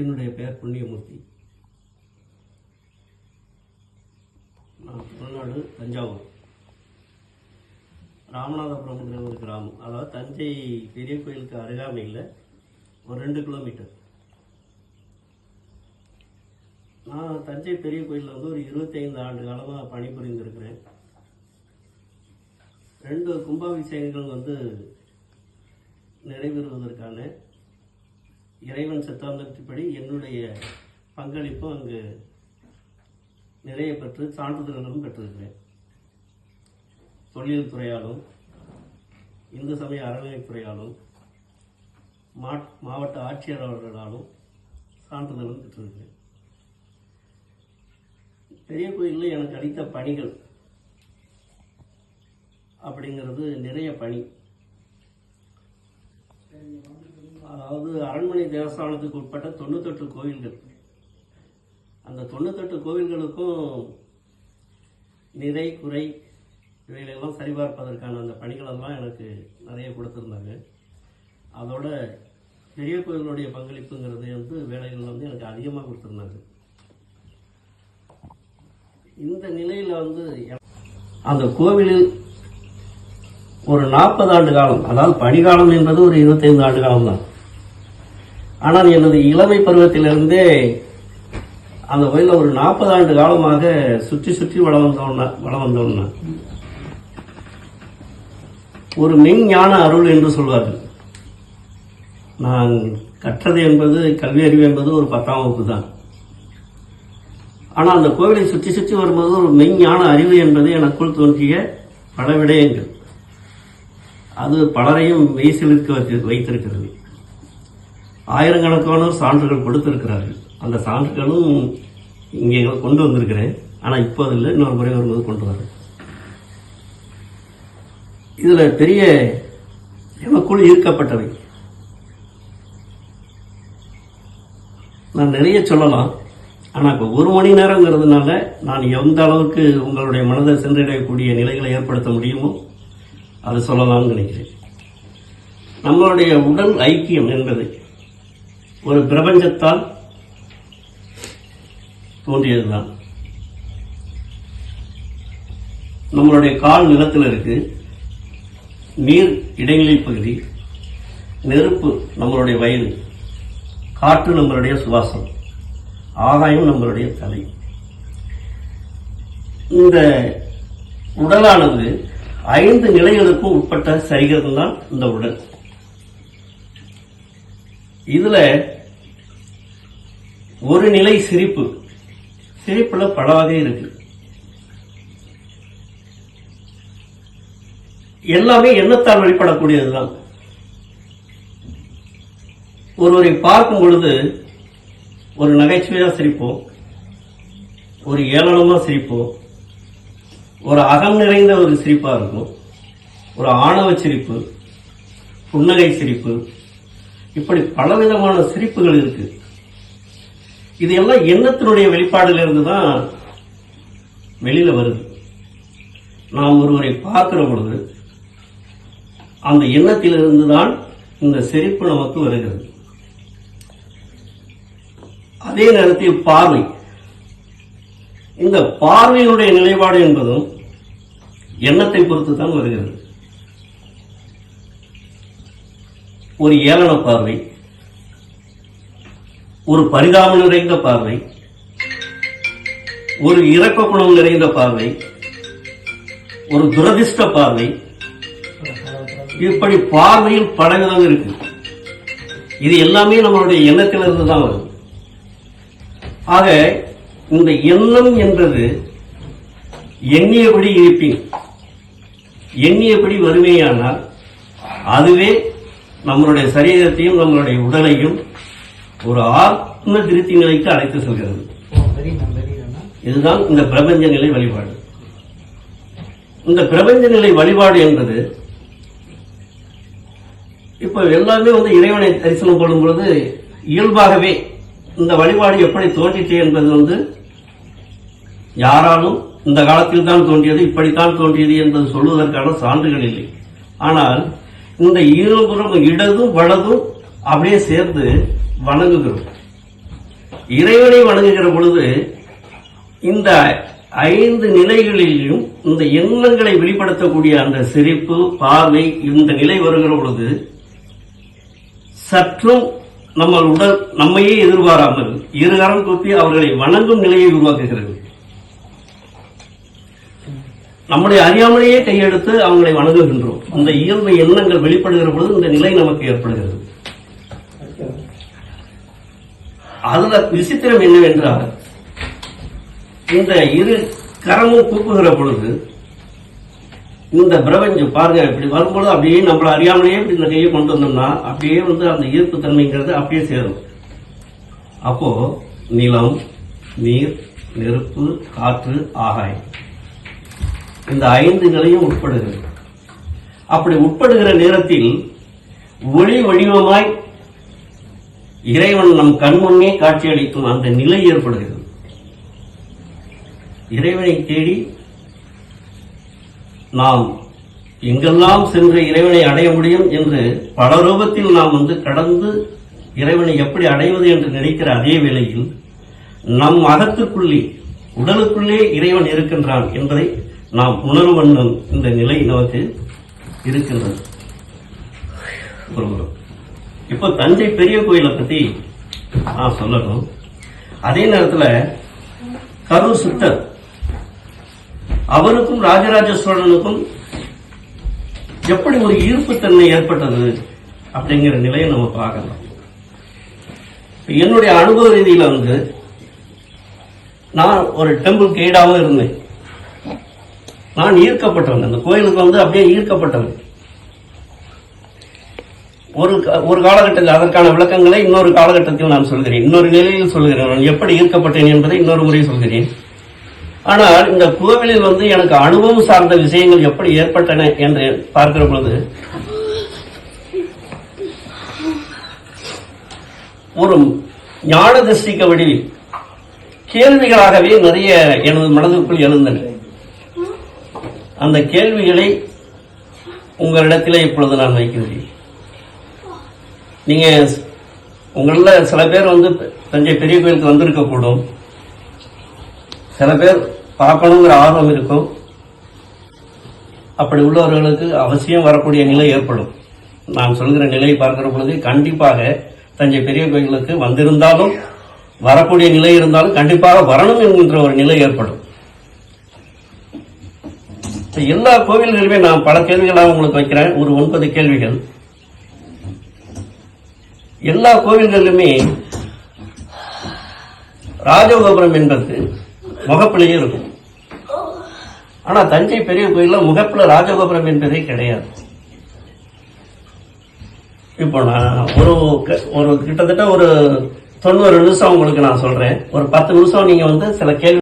என்னுடைய பெயர் புண்ணியமூர்த்தி. நான் தமிழ்நாடு தஞ்சாவூர். ராமநாதபுரம்ங்கிற ஒரு கிராமம். அதாவது தஞ்சை பெரிய கோயிலுக்கு அருகாமையில் ஒரு ரெண்டு கிலோமீட்டர். நான் தஞ்சை பெரிய கோயிலில் வந்து ஒரு இருபத்தைந்து ஆண்டு காலமாக பணிபுரிந்திருக்கிறேன். ரெண்டு கும்பாபிஷேகங்கள் வந்து நிறைவேறுவதற்கான இறைவன் சித்தாந்தத்தின்படி என்னுடைய பங்களிப்பும் அங்கு நிறைய பெற்று சான்றிதழ்களும் பெற்றிருக்கிறேன். தொழில் துறையாலும் இந்து சமய அறநிலைத்துறையாலும் மா- மாவட்ட ஆட்சியர் அவர்களாலும் சான்றிதழும் பெற்றிருக்கிறேன். பெரிய கோயிலில் எனக்கு அளித்த பணிகள் அப்படிங்கிறது நிறைய பணி. அதாவது அரண்மனை தேவஸ்தானத்துக்கு உட்பட்ட தொண்ணூத்தெட்டு கோவில்கள். அந்த தொண்ணூத்தெட்டு கோவில்களுக்கும் நிறை குறை இவைகளெல்லாம் சரிபார்ப்பதற்கான அந்த பணிகளெல்லாம் எனக்கு நிறைய கொடுத்துருந்தாங்க. அதோட பெரிய கோயிலுடைய பங்களிப்புங்கிறது வந்து வேலைகள் வந்து எனக்கு அதிகமாக கொடுத்துருந்தாங்க. இந்த நிலையில் வந்து எ- அந்த கோவிலில் ஒரு நாற்பது ஆண்டு காலம் அதாவது பணிகாலம் என்பது ஒரு இருபத்தைந்து ஆண்டு காலம் தான் ஆனால் எனது இளமை பருவத்திலிருந்தே அந்த கோயிலில் ஒரு நாற்பது ஆண்டு காலமாக சுற்றி சுற்றி வளம் வந்தோம்னா வளம் வந்தோம்னா ஒரு மெஞ்ஞான அருள் என்று சொல்வார்கள். நான் கற்றது என்பது கல்வி அறிவு என்பது ஒரு பத்தாம் வகுப்பு தான். ஆனால் அந்த கோவிலை சுற்றி சுற்றி வரும்போது ஒரு மெஞ்ஞான அறிவு என்பது எனக்குள் தோன்றிய பல விடயங்கள். அது பலரையும் மெய்சிலிருக்க வைத்திருக்கிறது. ஆயிரக்கணக்கானோர் சான்றுகள் கொடுத்திருக்கிறார்கள். அந்த சான்றுகளும் இங்கே கொண்டு வந்திருக்கிறேன். ஆனால் இப்போ இல்லை. இன்னொரு முறை வரும்போது கொண்டு வரேன். இதில் பெரிய எனக்குள் ஈர்க்கப்பட்டவை. நான் நிறைய சொல்லலாம். ஆனால் இப்போ ஒரு மணி நேரங்கிறதுனால நான் எந்த அளவுக்கு உங்களுடைய மனதை சென்றடையக்கூடிய நிலைகளை ஏற்படுத்த முடியுமோ அது சொல்லலாம்னு நினைக்கிறேன். நம்மளுடைய உடல் ஐக்கியம் என்பது ஒரு பிரபஞ்சத்தால் தோன்றியதுதான். நம்மளுடைய கால் நிலத்தில் இருக்கு. நீர் இடைநிலை பகுதி நெருப்பு நம்மளுடைய வயது காற்று நம்மளுடைய சுவாசம் ஆகாயம் நம்மளுடைய தலை. இந்த உடலானது ஐந்து நிலைகளுக்கும் உட்பட்ட சரிகிறது தான் இந்த உடல். இதுல ஒரு நிலை சிரிப்பு. சிரிப்புல பல வகை இருக்கு. எல்லாமே எண்ணத்தால் வெளிப்படக்கூடியதுதான். ஒருவரை பார்க்கும் பொழுது ஒரு நகைச்சுவையா சிரிப்போம் ஒரு ஏளனமா சிரிப்போம் ஒரு அகம் நிறைந்த ஒரு சிரிப்பா இருக்கும் ஒரு ஆணவ சிரிப்பு புன்னகை சிரிப்பு இப்படி பலவிதமான சிரிப்புகள் இருக்கு. இது எல்லாம் எண்ணத்தினுடைய வெளிப்பாடுல இருந்து தான் வெளியில வருது. நாம் ஒருவரை பார்க்கிற பொழுது அந்த எண்ணத்திலிருந்து தான் இந்த சிரிப்பு நமக்கு வருகிறது. அதே நேரத்தில் பார்வை. இந்த பார்வையினுடைய நிலைப்பாடு என்பதும் எண்ணத்தை பொறுத்து தான் வருகிறது. ஒரு ஏளன பார்வை. ஒரு பரிதாபம் நிறைந்த பார்வை ஒரு இறக்க குணம் நிறைந்த பார்வை ஒரு துரதிர்ஷ்ட பார்வை. இப்படி பார்வையில் பலவிதம் இருக்கு. இது எல்லாமே நம்மளுடைய எண்ணத்திலிருந்து தான் வரும். ஆக இந்த எண்ணம் என்றது எண்ணியபடி இருப்பின் எண்ணியபடி வறுமையானால் அதுவே நம்மளுடைய சரீரத்தையும் நம்மளுடைய உடலையும் ஒரு ஆத்ம திருப்தி நிலைக்கு அழைத்து செல்கிறது. இதுதான் இந்த பிரபஞ்ச நிலை வழிபாடு. இந்த பிரபஞ்ச நிலை வழிபாடு என்பது இப்ப எல்லாமே வந்து இறைவனை தரிசனம் பண்ணும் பொழுது இயல்பாகவே இந்த வழிபாடு எப்படி தோன்றிற்று என்பது வந்து யாராலும் இந்த காலத்தில் தான் தோன்றியது இப்படித்தான் தோன்றியது என்பது சொல்வதற்கான சான்றுகள் இல்லை. ஆனால் இந்த இருபுறம் இடதும் வலதும் அப்படியே சேர்ந்து வணங்குகிறோம். இறைவனை வணங்குகிற பொழுது இந்த ஐந்து நிலைகளிலும் இந்த எண்ணங்களை வெளிப்படுத்தக்கூடிய அந்த சிரிப்பு பார்வை இந்த நிலை வருகிற பொழுது சற்றும் நம்ம உடல் நம்மையே எதிர்பாராமல் இருகரம் கூப்பி அவர்களை வணங்கும் நிலையை உருவாக்குகிறது. நம்முடைய அறியாமலேயே கையெடுத்து அவங்களை வணங்குகின்றோம். அந்த இயல்பு எண்ணங்கள் வெளிப்படுகிற பொழுது இந்த நிலை நமக்கு ஏற்படுகிறது. அதுல விசித்திரம் என்னவென்றால் இந்த இரு கரமும் கூப்புகிற பொழுது இந்த பிரபஞ்சம் பாருங்க இப்படி வரும்பொழுது அப்படியே நம்மள அறியாமலேயே இப்படி இந்த கையை கொண்டு வந்தோம்னா அப்படியே வந்து அந்த ஈர்ப்பு தன்மைங்கிறது அப்படியே சேரும். அப்போ நிலம் நீர் நெருப்பு காற்று ஆகாயம் இந்த ஐந்து நிலையும் உட்படுகிறது. அப்படி உட்படுகிற நேரத்தில் ஒளி வடிவமாய் இறைவன் நம் கண்முன்னே காட்சியளிக்கும் அந்த நிலை ஏற்படுகிறது. இறைவனை தேடி நாம் எங்கெல்லாம் சென்று இறைவனை அடைய முடியும் என்று பல ரூபத்தில் நாம் வந்து கடந்து இறைவனை எப்படி அடைவது என்று நினைக்கிற அதே வேளையில் நம் அகத்துக்குள்ளே உடலுக்குள்ளே இறைவன் இருக்கின்றான் என்பதை நாம் உணர்வண்ணும் வண்ணம் இந்த நிலை நமக்கு இருக்கின்றது. ஒரு இப்போ தஞ்சை பெரிய கோயிலை பத்தி நான் சொல்லணும். அதே நேரத்தில் கரூர் சித்தர் அவருக்கும் ராஜராஜ சோழனுக்கும் எப்படி ஒரு ஈர்ப்புத்தன்மை ஏற்பட்டது அப்படிங்கிற நிலையை நம்ம பார்க்கலாம் என்னுடைய அனுபவ ரீதியில வந்து நான் ஒரு டெம்பிள் கைடாவும் இருந்தேன். நான் ஈர்க்கப்பட்டவன். அந்த கோயிலுக்கு வந்து அப்படியே ஈர்க்கப்பட்டவன். ஒரு க- ஒரு காலகட்டத்தில் அதற்கான விளக்கங்களை இன்னொரு காலகட்டத்தில் நான் சொல்கிறேன். இன்னொரு நிலையில் சொல்கிறேன். நான் எப்படி ஈர்க்கப்பட்டேன் என்பதை இன்னொரு முறை சொல்கிறேன். ஆனால் இந்த கோவிலில் வந்து எனக்கு அனுபவம் சார்ந்த விஷயங்கள் எப்படி ஏற்பட்டன என்று பார்க்கிற பொழுது ஒரு ஞான திருஷ்டிக்க வடிவில் கேள்விகளாகவே நிறைய எனது மனதுக்குள் எழுந்தன. அந்த கேள்விகளை உங்களிடத்திலே இப்பொழுது நான் வைக்கின்றேன் நீங்கள் உங்களில் சில பேர் வந்து தஞ்சை பெரிய கோயிலுக்கு வந்திருக்கக்கூடும் சில பேர் பார்க்கணுங்கிற ஆர்வம் இருக்கும். அப்படி உள்ளவர்களுக்கு அவசியம் வரக்கூடிய நிலை ஏற்படும். நான் சொல்கிற நிலையை பார்க்கிற பொழுது கண்டிப்பாக தஞ்சை பெரிய கோயிலுக்கு வந்திருந்தாலும் வரக்கூடிய நிலை இருந்தாலும் கண்டிப்பாக வரணும் என்கின்ற ஒரு நிலை ஏற்படும். எல்லா கோவில்களுமே நான் பல கேள்விகளாக உங்களுக்கு வைக்கிறேன். ஒரு ஒன்பது கேள்விகள். எல்லா கோவில்களிலுமே ராஜகோபுரம் என்பது முகப்பிலேயே இருக்கும். ஆனா தஞ்சை பெரிய கோயில முகப்புல ராஜகோபுரம் என்பதே கிடையாது. இப்போ நான் ஒரு ஒரு கிட்டத்தட்ட ஒரு தொண்ணூறு நிமிஷம் உங்களுக்கு நான் சொல்றேன். ஒரு பத்து நிமிஷம் நீங்க வந்து சில கேள்வி